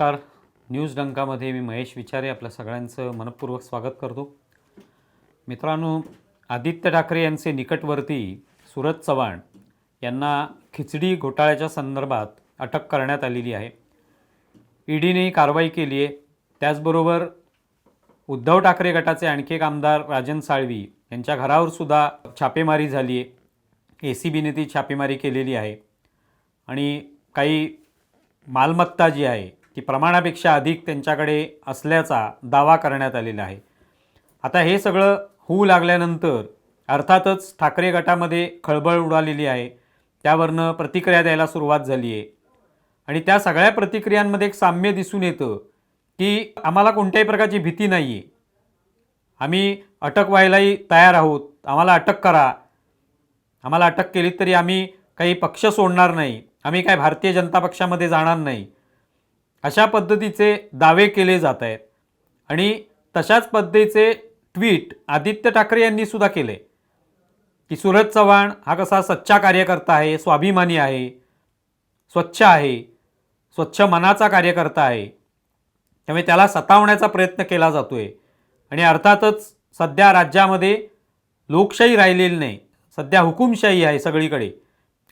नमस्कार. न्यूज डंकामध्ये मी महेश विचारे आपल्या सगळ्यांचं मनपूर्वक स्वागत करतो. मित्रांनो आदित्य ठाकरे यांचे निकटवर्ती सुरज चव्हाण यांना खिचडी घोटाळ्याच्या संदर्भात अटक करण्यात आलेली आहे. ईडीने कारवाई केली आहे. त्याचबरोबर उद्धव ठाकरे गटाचे आणखी एक आमदार राजन साळवी यांच्या घरावर सुद्धा छापेमारी झाली आहे. ए सी बीने ती छापेमारी केलेली आहे. आणि काही मालमत्ता जी आहे की प्रमाणापेक्षा अधिक त्यांच्याकडे असल्याचा दावा करण्यात आलेला आहे. आता हे सगळं होऊ लागल्यानंतर अर्थातच ठाकरे गटामध्ये खळबळ उडालेली आहे. त्यावरनं प्रतिक्रिया द्यायला सुरुवात झाली आहे. आणि त्या सगळ्या प्रतिक्रियांमध्ये एक साम्य दिसून येतं की आम्हाला कोणत्याही प्रकारची भीती नाही आहे आम्ही अटक व्हायलाही तयार आहोत. आम्हाला अटक करा. आम्हाला अटक केली तरी आम्ही काही पक्ष सोडणार नाही. आम्ही काय भारतीय जनता पक्षामध्ये जाणार नाही. अशा पद्धतीचे दावे केले जात आहेत. आणि तशाच पद्धतीचे ट्विट आदित्य ठाकरे यांनी सुद्धा केले. की सूरज चव्हाण हा कसा सच्चा कार्यकर्ता आहे स्वाभिमानी आहे स्वच्छ आहे स्वच्छ मनाचा कार्यकर्ता आहे. त्यामुळे त्याला सतावण्याचा प्रयत्न केला जातोय. आणि अर्थातच सध्या राज्यामध्ये लोकशाही राहिलेली नाही. सध्या हुकुमशाही आहे सगळीकडे.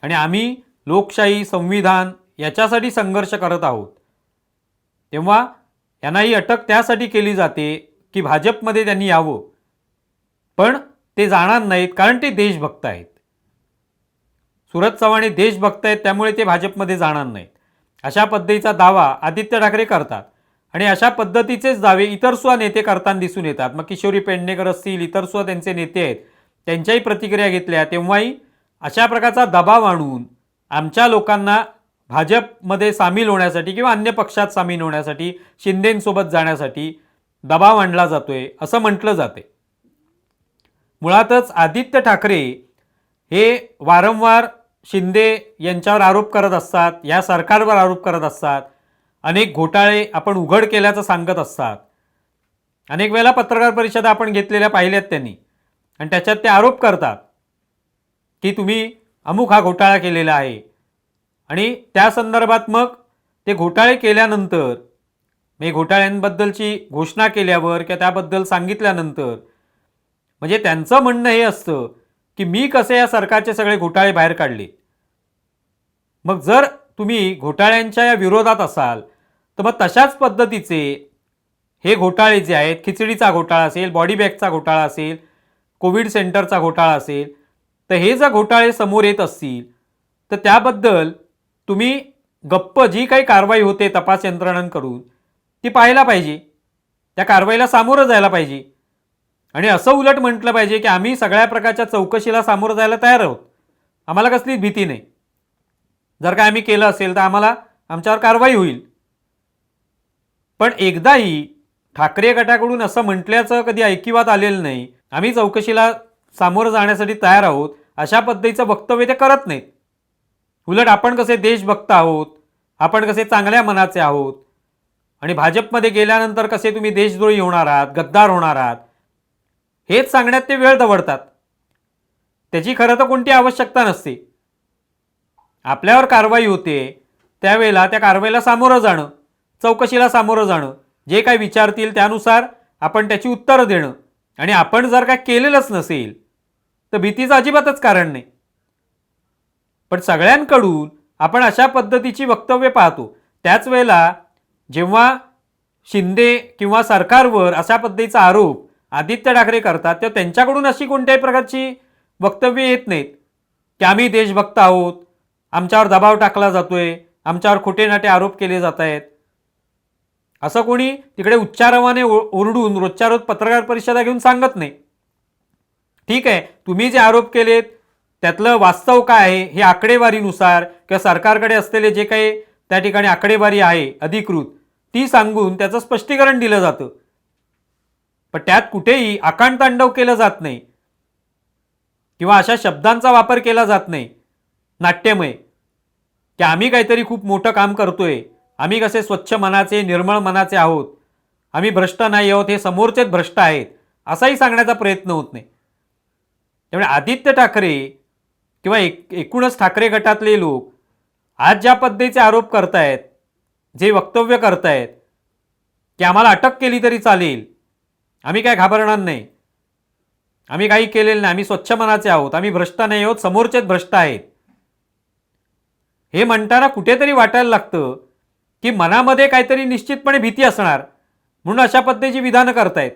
आणि आम्ही लोकशाही संविधान याच्यासाठी संघर्ष करत आहोत. तेव्हा यांना ही अटक त्यासाठी केली जाते की भाजपमध्ये त्यांनी यावं. पण ते जाणार नाहीत कारण ते देशभक्त आहेत. सुरज चव्हाण हे देशभक्त आहेत त्यामुळे ते भाजपमध्ये जाणार नाहीत. अशा पद्धतीचा दावा आदित्य ठाकरे करतात. आणि अशा पद्धतीचेच दावे इतर सुद्धा नेते करताना दिसून येतात. मग किशोरी पेडणेकर असतील इतर सुद्धा त्यांचे नेते आहेत त्यांच्याही प्रतिक्रिया घेतल्या तेव्हाही अशा प्रकारचा दबाव आणून आमच्या लोकांना भाजपमध्ये सामील होण्यासाठी किंवा अन्य पक्षात सामील होण्यासाठी शिंदेंसोबत जाण्यासाठी दबाव आणला जातोय असं म्हटलं जाते मुळातच आदित्य ठाकरे हे वारंवार शिंदे यांच्यावर आरोप करत असतात या सरकारवर आरोप करत असतात अनेक घोटाळे आपण उघड केल्याचं सांगत असतात. अनेक वेळेला पत्रकार परिषदा आपण घेतलेल्या पाहिल्यात त्यांनी आणि त्याच्यात ते आरोप करतात की तुम्ही अमुक हा घोटाळा केलेला आहे आणि त्या संदर्भात मग ते घोटाळे केल्यानंतर मी घोटाळ्यांबद्दलची घोषणा केल्यावर किंवा त्याबद्दल सांगितल्यानंतर म्हणजे त्यांचं म्हणणं हे असतं की मी कसे या सरकारचे सगळे घोटाळे बाहेर काढले? मग जर तुम्ही घोटाळ्यांच्या या विरोधात असाल तर मग तशाच पद्धतीचे हे घोटाळे जे आहेत खिचडीचा घोटाळा असेल बॉडी बॅगचा घोटाळा असेल कोविड सेंटरचा घोटाळा असेल तर हे जर घोटाळे समोर येत असतील तर त्याबद्दल तुम्ही गप्प जी काही कारवाई होते तपास यंत्रणांकडून ती पाहायला पाहिजे. त्या कारवाईला सामोरं जायला पाहिजे. आणि असं उलट म्हटलं पाहिजे की आम्ही सगळ्या प्रकारच्या चौकशीला सामोरं जायला तयार आहोत. आम्हाला कसलीच भीती नाही. जर का आम्ही केलं असेल तर आम्हाला आमच्यावर कारवाई होईल. पण एकदाही ठाकरे गटाकडून असं म्हटल्याचं कधी ऐकिवात आलेलं नाही. आम्ही चौकशीला सामोरं जाण्यासाठी तयार आहोत. अशा पद्धतीचं वक्तव्य ते करत नाहीत. उलट आपण कसे देशभक्त आहोत? आपण कसे चांगल्या मनाचे आहोत? आणि भाजपमध्ये गेल्यानंतर कसे तुम्ही देशद्रोही होणार आहात गद्दार होणार आहात? हेच सांगण्यात ते वेळ दवडतात. त्याची खरं तर कोणती आवश्यकता नसते. आपल्यावर कारवाई होते त्यावेळेला त्या कारवाईला सामोरं जाणं चौकशीला सामोरं जाणं जे काय विचारतील त्यानुसार आपण त्याची उत्तरं देणं. आणि आपण जर काय केलेलंच नसेल तर भीतीचं अजिबातच कारण नाही. पण सगळ्यांकडून आपण अशा पद्धतीची वक्तव्य पाहतो. त्याच वेळेला जेव्हा शिंदे किंवा सरकारवर अशा पद्धतीचा आरोप आदित्य ठाकरे करतात तेव्हा त्यांच्याकडून अशी कोणत्याही प्रकारची वक्तव्य येत नाहीत. की आम्ही देशभक्त आहोत आमच्यावर दबाव टाकला जातोय आमच्यावर खोटे नाटे आरोप केले जात आहेत. असं कोणी तिकडे उच्चारवाने ओरडून रोजच्या रोज पत्रकार परिषदा घेऊन सांगत नाही. ठीक आहे तुम्ही जे आरोप केलेत त्यातलं वास्तव काय आहे हे आकडेवारीनुसार किंवा सरकारकडे असलेले जे काही त्या ठिकाणी आकडेवारी आहे अधिकृत ती सांगून त्याचं स्पष्टीकरण दिलं जातं. पण त्यात कुठेही आकांडतांडव केलं जात नाही. किंवा अशा शब्दांचा वापर केला जात नाही. नाट्यमय. की आम्ही काहीतरी खूप मोठं काम करतोय. आम्ही कसे स्वच्छ मनाचे निर्मळ मनाचे आहोत. आम्ही भ्रष्ट नाही आहोत हे समोरचेच भ्रष्ट आहेत असाही सांगण्याचा प्रयत्न होत नाही. त्यामुळे आदित्य ठाकरे किंवा एक एकूणच ठाकरे गटातले लोक आज ज्या पद्धतीचे आरोप करतायत जे वक्तव्य करतायत की आम्हाला अटक केली तरी चालेल. आम्ही काय घाबरणार नाही. आम्ही काही केलेलं नाही. आम्ही स्वच्छ मनाचे आहोत. आम्ही भ्रष्ट नाही आहोत. समोरचेच भ्रष्ट आहेत. हे म्हणताना कुठेतरी वाटायला लागतं की मनामध्ये काहीतरी निश्चितपणे भीती असणार म्हणून अशा पद्धतीची विधानं करतायत.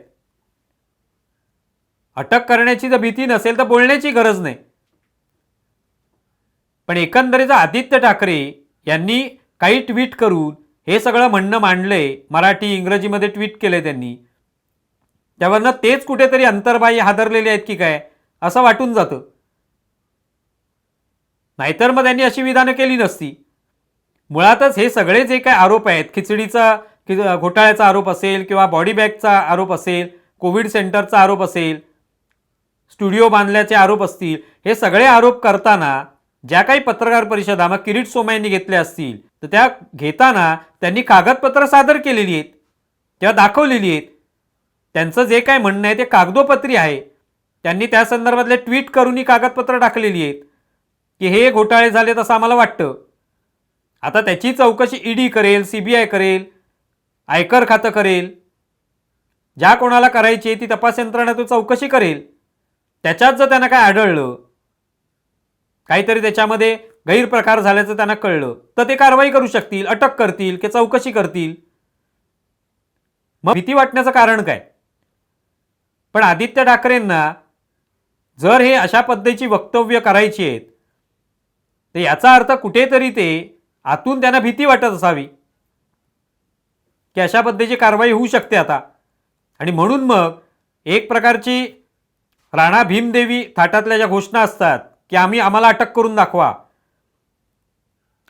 अटक करण्याची जर भीती नसेल तर बोलण्याची गरज नाही. पण एकंदरीत आदित्य ठाकरे यांनी काही ट्विट करून हे सगळं म्हणणं मांडलंय मराठी इंग्रजीमध्ये ट्विट केलंय त्यांनी. त्यावरनं तेच कुठेतरी अंतर्बाह्य हादरलेले आहेत की काय असं वाटून जातं. नाहीतर मग त्यांनी अशी विधानं केली नसती. मुळातच हे सगळे जे काय आरोप आहेत खिचडीचा कि घोटाळ्याचा आरोप असेल किंवा बॉडी बॅगचा आरोप असेल कोविड सेंटरचा आरोप असेल स्टुडिओ बांधल्याचे आरोप असतील हे सगळे आरोप करताना ज्या काही पत्रकार परिषदा मग किरीट सोमा यांनी घेतल्या असतील तर त्या घेताना त्यांनी कागदपत्र सादर केलेली आहेत किंवा दाखवलेली आहेत. त्यांचं जे काय म्हणणं आहे ते कागदोपत्री आहे. त्यांनी त्या संदर्भातले ट्विट करूनही कागदपत्र टाकलेली आहेत. की हे घोटाळे झालेत असं आम्हाला वाटतं. आता त्याची चौकशी ईडी करेल सी बी आय करेल आयकर खातं करेल. ज्या कोणाला करायची आहे ती तपास यंत्रणा तो चौकशी करेल. त्याच्यात जर त्यांना काय आढळलं काहीतरी त्याच्यामध्ये गैरप्रकार झाल्याचं त्यांना कळलं. तर ते कारवाई करू शकतील अटक करतील की चौकशी करतील. मग भीती वाटण्याचं कारण काय? पण आदित्य ठाकरेंना जर हे अशा पद्धतीची वक्तव्य करायची आहेत तर याचा अर्थ कुठेतरी ते आतून त्यांना भीती वाटत असावी की अशा पद्धतीची कारवाई होऊ शकते आता. आणि म्हणून मग एक प्रकारची राणा भीमदेवी थाटातल्या ज्या घोषणा असतात की आम्ही आम्हाला अटक करून दाखवा.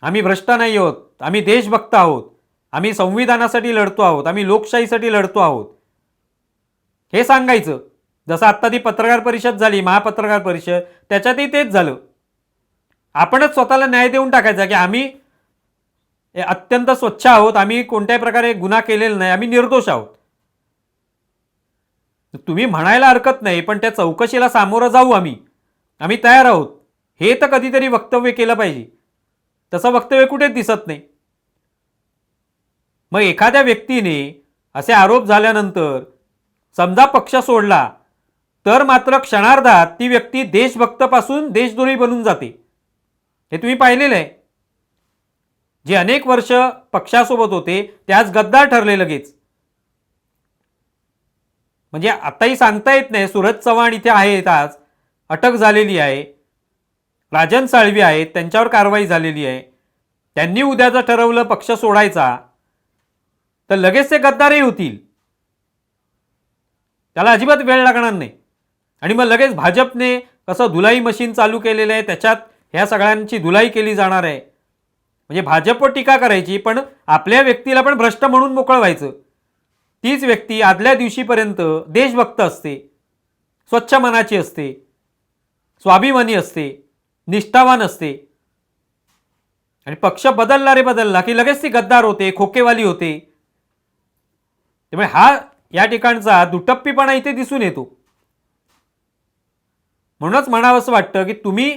आम्ही भ्रष्ट नाही आहोत आम्ही देशभक्त आहोत आम्ही संविधानासाठी लढतो आहोत आम्ही लोकशाहीसाठी लढतो आहोत. हे सांगायचं. जसं आत्ता ती पत्रकार परिषद झाली महापत्रकार परिषद त्याच्यातही तेच झालं. आपणच स्वतःला न्याय देऊन टाकायचा की आम्ही अत्यंत स्वच्छ आहोत आम्ही कोणत्याही प्रकारे गुन्हा केलेला नाही आम्ही निर्दोष आहोत. तुम्ही म्हणायला हरकत नाही पण त्या चौकशीला सामोरं जाऊ आम्ही. आम्ही तयार आहोत. हे तर कधीतरी वक्तव्य केलं पाहिजे. तसं वक्तव्य कुठेच दिसत नाही. मग एखाद्या व्यक्तीने असे आरोप झाल्यानंतर समजा पक्ष सोडला तर मात्र क्षणार्धात ती व्यक्ती देशभक्तपासून देशद्रोही बनून जाते. हे तुम्ही पाहिलेलं आहे. जे अनेक वर्ष पक्षासोबत होते त्याच गद्दार ठरले लगेच. म्हणजे आताही सांगता येत नाही सुरज चव्हाण इथे आहेत आज. अटक झालेली आहे. राजन साळवी आहेत त्यांच्यावर कारवाई झालेली आहे. त्यांनी उद्याचं ठरवलं पक्ष सोडायचा. तर लगेच ते गद्दारही होतील. त्याला अजिबात वेळ लागणार नाही. आणि मग लगेच भाजपने कसं धुलाई मशीन चालू केलेलं आहे त्याच्यात ह्या सगळ्यांची धुलाई केली जाणार आहे. म्हणजे भाजपवर टीका करायची पण आपल्या व्यक्तीला पण भ्रष्ट म्हणून मोकळं व्हायचं तीच व्यक्ती आदल्या दिवशीपर्यंत देशभक्त असते. स्वच्छ मनाची असते. स्वाभिमानी असते निष्ठावान असते. आणि पक्ष बदलला रे बदलला की लगेच ती गद्दार होते खोकेवाली होते. त्यामुळे हा या ठिकाणचा दुटप्पीपणा इथे दिसून येतो. म्हणूनच म्हणावंसं वाटतं की तुम्ही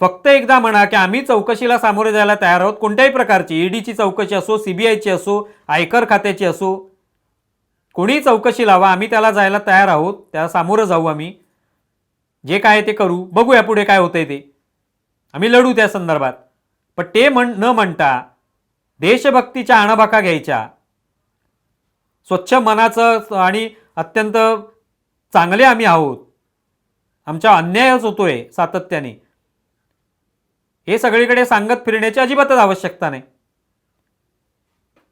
फक्त एकदा म्हणा की आम्ही चौकशीला सामोरे जायला तयार आहोत कोणत्याही प्रकारची ईडीची चौकशी असो सीबीआयची असो आयकर खात्याची असो कोणी चौकशी लावा आम्ही त्याला जायला तयार आहोत त्याला सामोरं जाऊ आम्ही. जे काय ते करू बघूया पुढे काय होतंय ते. आम्ही लढू त्या संदर्भात. पण ते म्हण न म्हणता देशभक्तीच्या आणाभाका घ्यायच्या. स्वच्छ मनाचं आणि अत्यंत चांगले आम्ही आहोत. आमच्या अन्यायच होतोय सातत्याने. हे सगळीकडे सांगत फिरण्याची अजिबातच आवश्यकता नाही.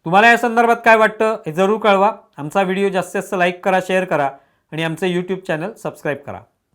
तुम्हाला या संदर्भात काय वाटतं हे जरूर कळवा. आमचा व्हिडिओ जास्तीत जास्त लाईक करा शेअर करा आणि आमचं यूट्यूब चॅनल सबस्क्राईब करा.